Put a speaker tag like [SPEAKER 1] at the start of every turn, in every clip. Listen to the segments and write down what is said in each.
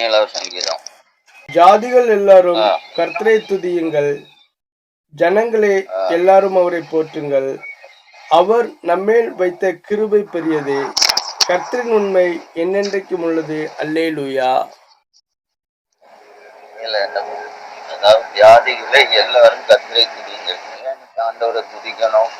[SPEAKER 1] பதினேழாவது சங்கீதம்.
[SPEAKER 2] ஜாதிகள் எல்லாரும். கர்த்தரை துதியுங்கள். ஜனங்களே எல்லாரும் அவரை போற்றுங்கள். அவர் நம்மேல் வைத்த கிருபை பெரியதே. கர்த்தரின் உண்மை என்னென்றைக்கும் உள்ளது?
[SPEAKER 1] இல்ல இந்த- அதாவது வியாதிகளை எல்லாரும் கத்திரை துதிங்கள் ஆண்டவரை துதிக்கணும்?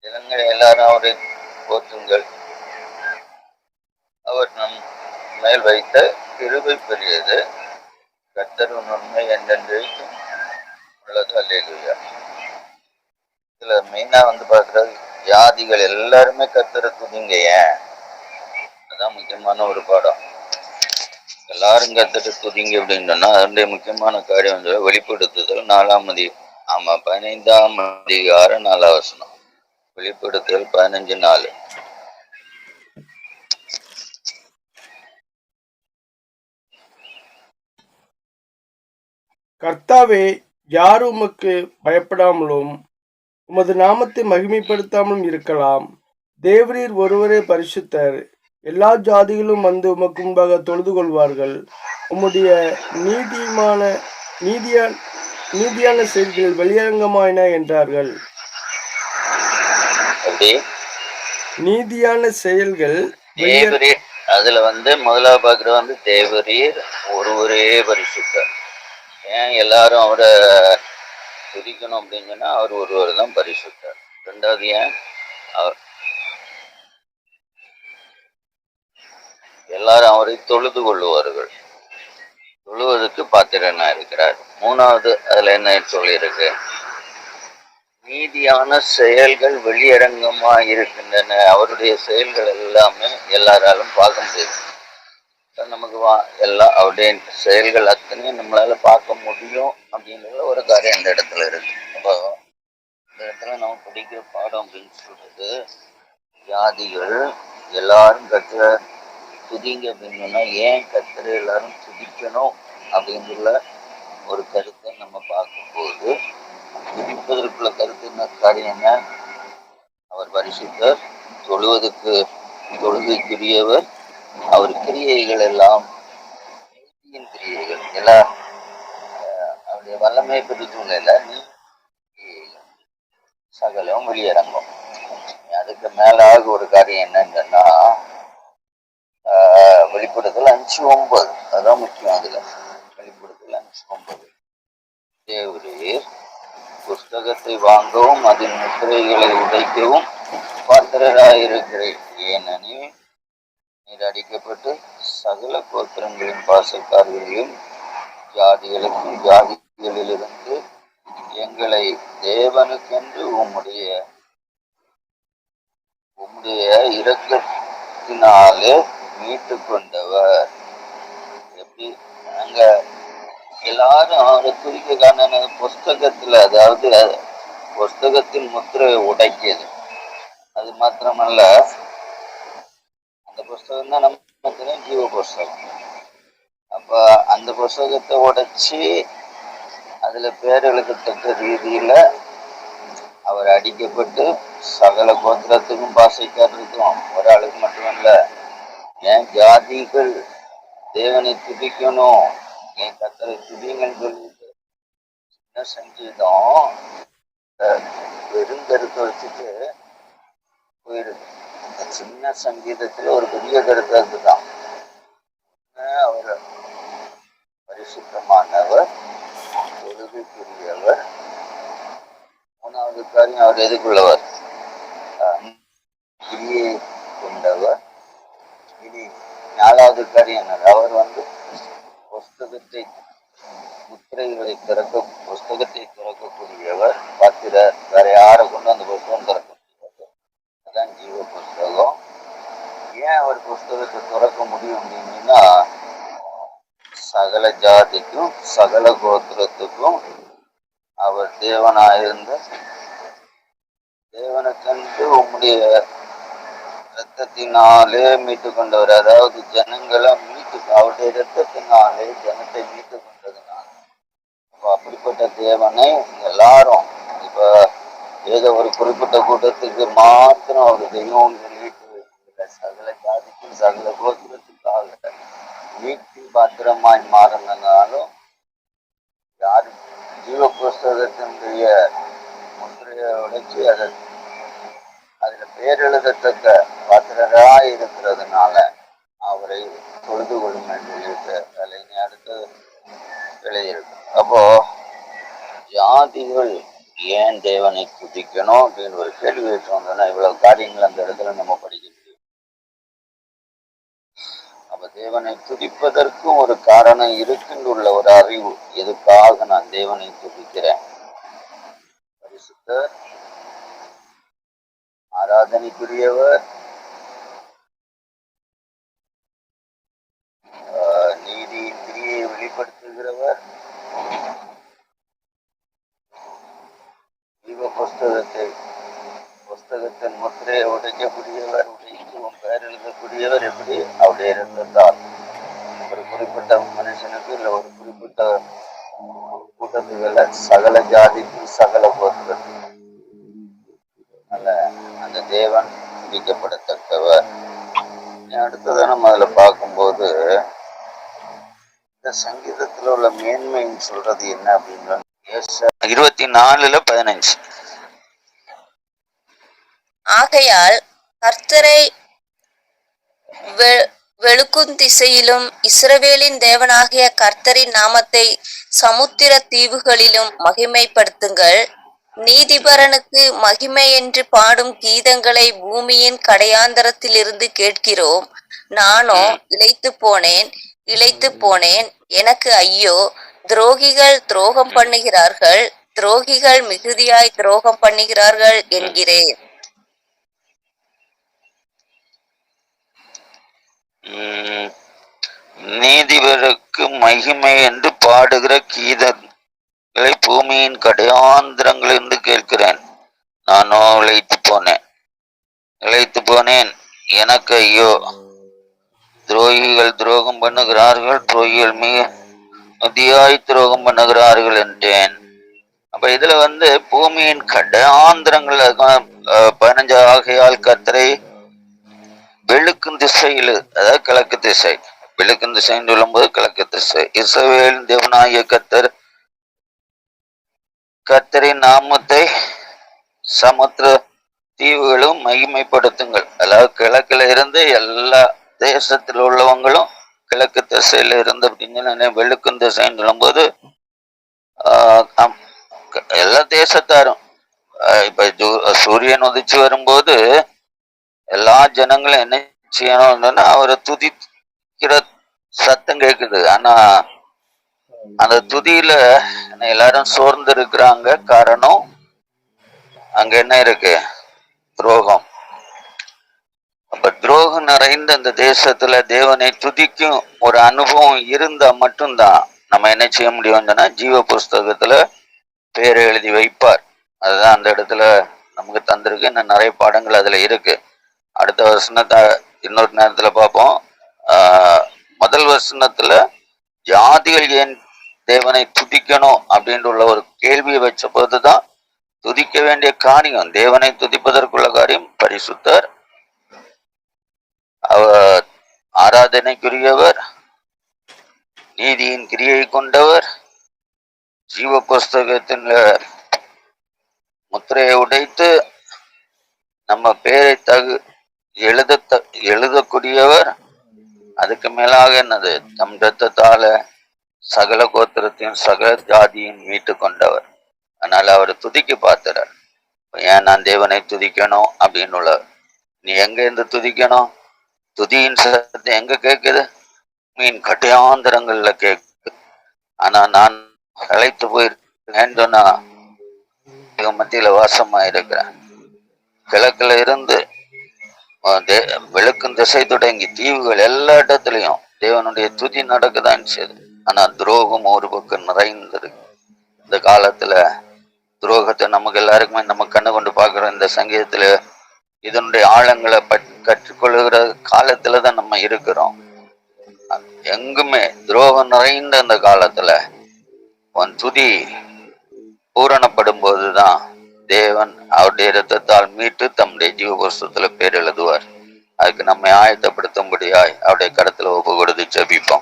[SPEAKER 1] ஜனங்கள் எல்லாரும் அவரை போற்றுங்கள். அவர் நம் மேல் வைத்த கிருபை பெரியது. கத்தர் உண்மை என்றென்றைக்கும் உள்ளது. அல்லேலூயா. இதுல மெயினா வந்து பாக்குறது ஜாதிகள் எல்லாருமே கர்த்தரை துதிங்க ஏன் அதான் முக்கியமான ஒரு பாடம். எல்லாரும் கத்துட்டு துதிங்க அப்படின்னு சொன்னா அதனுடைய முக்கியமான காரியம் வந்து வெளிப்படுத்துதல். நாலாம் மதி ஆமா பதினைந்தாம் அதிகாரம் நாலாம் வசனம் வெளிப்படுத்துதல் பதினஞ்சு நாலு.
[SPEAKER 2] கர்த்தாவே யார் உமக்கு பயப்படாமலும் உமது நாமத்தை மகிமைப்படுத்தாமலும் இருக்கலாம். தேவரீர் ஒருவரே பரிசுத்தர். எல்லா ஜாதிகளும் வந்து உமக்கு முன்பாக தொழுது கொள்வார்கள். உம்முடைய நீதிமான நீதியா நீதியான செயல்கள் வெளியரங்கமாயின என்றார்கள். நீதியான செயல்கள்
[SPEAKER 1] தேவரீர் அதுல வந்து முதலாவது பாக்குறது வந்து தேவரீர் ஒருவரே பரிசுத்தர். ஏன் எல்லாரும் அவரை துதிக்கணும் அப்படின்னு சொன்னா அவர் ஒருவர் தான் பரிசுத்தர். ரெண்டாவது ஏன்? அவர் எல்லாரும் அவரை தொழுது கொள்ளுவார்கள். தொழுவதற்கு பாத்திரனா இருக்கிறார். மூணாவது அதுல என்ன சொல்லியிருக்கு நீதியான செயல்கள் வெளியரங்கமா இருக்கின்றன. அவருடைய செயல்கள் எல்லாமே எல்லாராலும் பார்க்க முடியுது நமக்கு வா எல்லாம் அவருடைய செயல்கள் அத்தனையும் நம்மளால பார்க்க முடியும் அப்படிங்கிற ஒரு காரியம் அந்த இடத்துல இருக்கு. அப்போ இந்த இடத்துல நம்ம படிக்கிற பாடம் அப்படின்னு சொல்றது ஜாதிகள் எல்லாரும் கத்துற துதிங்க அப்படின்னு ஏன் கத்துற எல்லாரும் துதிக்கணும் அப்படிங்கிற ஒரு கருத்தை நம்ம பார்க்கும்போது துதிப்பதற்குள்ள கருத்து என்ன காரியம்னா என்ன அவர் பரிசுத்தர் தொழுவதற்கு தொழுகைக்குரியவர் அவர் கிரியைகள் எல்லாம் நீதியின் கிரியைகள் எல்லா அவருடைய வல்லமை பற்றி நீ சகலம் வெளியரங்கம். அதுக்கு மேலாக ஒரு காரியம் என்னன்னு சொன்னா ஆஹ், வெளிப்படுத்தல் அஞ்சு ஒன்பது. அதான் முக்கியம் அதுல. வெளிப்படுத்தல் அஞ்சு ஒன்பது. தேவரீர் புஸ்தகத்தை வாங்கவும் அதன் முத்திரைகளை உடைக்கவும் பாத்திரராயிருக்கிறேன். ஏனெனில் என்று அடிக்கப்பட்டு சகல கோத்திரங்களின் பாசக்காரர்களையும் ஜாதிகளுக்கும் ஜாதிகளிலிருந்து எங்களை தேவனுக்கென்று உம்முடைய உம்முடைய இரக்கத்தினாலே மீட்டு கொண்டவர் எப்படி? அங்க எல்லாரும் அவரை குறிக்க காரணம் புஸ்தகத்துல அதாவது புஸ்தகத்தின் முத்திரையை உடைக்கியது. அது மாத்திரமல்ல புஸ்தகம் தான் நம்ம தெரியும் ஜீவ புஸ்தகம் அப்போ அந்த புஸ்தகத்தை உடைச்சி அதில் பேர் எழுதத்தக்க ரீதியில் அவர் அடிக்கப்பட்டு சகல கோத்திரத்துக்கும் பாசைக்காரருக்கும் ஒரு ஆளுக்கு மட்டுமல்ல ஏன் ஜாதிகள் தேவனை துதிக்கணும் ஏன் கத்தரை துதிங்கன்னு சொல்லிட்டு சின்ன சங்கீதம் பெருங்கருத்தை வச்சுட்டு போயிடுது. சின்ன சங்கீதத்துல ஒரு பெரிய கருத்து அதுதான். அவர் பரிசுத்தமானவர் தொழுகைக்குரியவர் மூணாவது காரியம் அவர் எதுக்குள்ளவர்? கிரியை கொண்டவர். இனி நாலாவது காரியம் என்ன அவர் வந்து புஸ்தகத்தை முத்திரைகளை திறக்க புஸ்தகத்தை திறக்கக்கூடியவர் பாத்திர வேற யாரை கொண்டு அந்த புஸ்தகம் திறக்க முடியாது அதான் ஜீவ புஸ்தகம் ஏன் அவர் திறக்க முடியும் அப்படின்னா சகல ஜாதிக்கும் சகல கோத்திரத்துக்கும் அவர் தேவனாயிருந்த தேவனுக்கென்று உம்முடைய ரத்தத்தினாலே மீட்டு கொண்டவர் அதாவது ஜனங்களை மீட்டு அவருடைய ரத்தத்தினாலே ஜனத்தை மீட்டு கொண்டதுனால அப்ப அப்படிப்பட்ட தேவனை எல்லாரும் இப்ப ஏதோ ஒரு குறிப்பிட்ட கூட்டத்துக்கு மாத்திரம் அவர் தெய்வம் சகல ஜாதிக்கும் சகல கோத்திரத்துக்காக மீட்டு பாத்திரமாய் மாறினாலும் யார் ஜீவ புஸ்தகத்தினுடைய முத்திரையை உடைச்சு அதை அதுல பேர் பாத்திரராக இருக்கிறதுனால அவரை தொழுது கொள்ளும் என்று எழுத தலைமை அடுத்து விளையிருக்கு அப்போ ஜாதிகள் ஏன் தேவனை துதிக்கணும் அப்படின்னு ஒரு கேள்வி வச்சு இவ்வளவு காரியங்கள் அந்த இடத்துல நம்ம படிக்கணும். தேவனை துதிப்பதற்கும் ஒரு காரணம் இருக்கின்றுள்ள ஒரு அறிவு. எதுக்காக நான் தேவனை துதிக்கிறேன்? பரிசுத்தர் ஆராதனைக்குரியவர் ஆஹ் இந்திரியை வெளிப்படுத்துகிறவர் ஜீவ புஸ்தகத்தை புத்தகத்தின் முத்திரையை உடைக்கக்கூடியவர் உடைக்கும் பெயர் எழுதக்கூடியவர் எப்படி? அவருடைய இரத்தத்தால் ஒரு குறிப்பிட்ட மனுஷனுக்கு இல்லை ஒரு குறிப்பிட்ட கூட்டத்துல சகல ஜாதிக்கு சகல கோத்திரத்துக்கு அந்த தேவன் பிடிக்கப்படத்தக்கவர் அடுத்ததை நம்ம அதுல பார்க்கும்போது இந்த சங்கீதத்துல உள்ள மேன்மைன்னு சொல்றது என்ன அப்படின்னா இருபத்தி நாலுல பதினஞ்சு.
[SPEAKER 3] ஆகையால் கர்த்தரை வெளுக்கும் திசையிலும் இஸ்ரவேலின் தேவனாகிய கர்த்தரின் நாமத்தை சமுத்திர தீவுகளிலும் மகிமைப்படுத்துங்கள். நீதிபரனுக்கு மகிமை என்று பாடும் கீதங்களை பூமியின் கடையாந்தரத்திலிருந்து கேட்கிறோம். நானோ இளைத்து போனேன் இளைத்து போனேன். எனக்கு ஐயோ துரோகிகள் துரோகம் பண்ணுகிறார்கள் துரோகிகள் மிகுதியாய் துரோகம் பண்ணுகிறார்கள் என்கிறேன்.
[SPEAKER 1] நீதிபருக்கு மகிமை என்று பாடுகிற கீதங்களை பூமியின் கடையாந்திரங்களிலிருந்து கேட்கிறேன். நானோ இழைத்து போனேன். இழைத்து போனேன். எனக்கு ஐயோ. துரோகிகள் துரோகம் பண்ணுகிறார்கள். துரோகிகள் மிக அதியாய் துரோகம் பண்ணுகிறார்கள் என்றேன். அப்ப இதுல வந்து பூமியின் கடையாந்திரங்கள் பதினஞ்சு ஆகையால் கத்தரை வெளுக்கும் திசையில் அதாவது கிழக்கு திசை. வெளுக்கும் திசைன்னு சொல்லும்போது கிழக்கு திசை. இசவேல் தேவனாய கத்தர் கத்தரின் நாமத்தை சமுத்திர தீவுகளும் மகிமைப்படுத்துங்கள். அதாவது கிழக்குல இருந்து எல்லா தேசத்தில் உள்ளவங்களும் கிழக்கு திசையில இருந்து அப்படின்னு வெளுக்கும் திசைன்னு சொல்லும்போது ஆஹ் எல்லா தேசத்தாரும் இப்ப சூரியன் உதிச்சு வரும்போது எல்லா ஜனங்களும் என்ன செய்யணும் அவரை துதிக்கிற சத்தம் கேக்குது. ஆனா அந்த துதியில எல்லாரும் சோர்ந்து இருக்கிறாங்க காரணம் அங்க என்ன இருக்கு? துரோகம். அப்ப துரோகம் நிறைந்த அந்த தேசத்துல தேவனை துதிக்கும் ஒரு அனுபவம் இருந்தா மட்டும்தான் நம்ம என்ன செய்ய முடியும்னா ஜீவ புஸ்தகத்துல பேர் எழுதி வைப்பார். அதுதான் அந்த இடத்துல நமக்கு தந்திருக்கு. இன்னும் நிறைய பாடங்கள் அதுல இருக்கு. அடுத்த வசனத்தை இன்னொரு நேரத்தில் பார்ப்போம். ஆஹ் முதல் வசனத்துல ஜாதிகள் ஏன் தேவனை துதிக்கணும் அப்படின்ற உள்ள ஒரு கேள்வியை வச்ச போதுதான் துதிக்க வேண்டிய காரியம். தேவனை துதிப்பதற்குள்ள காரியம் பரிசுத்தர் அவர் ஆராதனைக்குரியவர் நீதியின் கிரியை கொண்டவர் ஜீவ புஸ்தகத்தின் முத்திரையை உடைத்து நம்ம பேரை தகு எழுத எழுதக்கூடியவர் அதுக்கு மேலாக என்னது? தம் ரத்தத்தால சகல கோத்திரத்தையும் சகல ஜாதியும் மீட்டு கொண்டவர். அதனால அவர் துதிக்கு பார்த்துறார் ஏன் நான் தேவனை துதிக்கணும் அப்படின்னு உள்ளவர் நீ எங்க இருந்து துதிக்கணும்? துதியின் சத்தம் எங்க கேக்குது? மீன் கட்டியாந்திரங்கள்ல கேக்குது ஆனா நான் அழைத்து போயிருக்கேன் சொன்னா மத்தியில வாசமா இருக்கிறேன். கிழக்குல இருந்து விளக்கும் திசை தொடங்கி தீவுகள் எல்லா இடத்துலையும் தேவனுடைய துதி நடக்குதான் செய்யுது ஆனா துரோகம் ஒரு பக்கம் நிறைந்திருக்கு இந்த காலத்துல துரோகத்தை நமக்கு எல்லாருக்குமே நம்ம கண்ணு கொண்டு பார்க்குறோம். இந்த சங்கீதத்துல இதனுடைய ஆழங்களை பட் கற்றுக்கொள்கிற காலத்துல தான் நம்ம இருக்கிறோம். எங்குமே துரோகம் நிறைந்த அந்த காலத்துல உன் துதி பூரணப்படும் போதுதான் தேவன் அவருடைய இரத்தத்தால் மீட்டு தம்முடைய ஜீவபுஸ்தத்துல பேர் எழுதுவார். அதுக்கு நம்மை ஆயத்தப்படுத்தும்படியாய் அவருடைய கடத்துல ஒப்பு கொடுத்து ஜெபிப்போம்.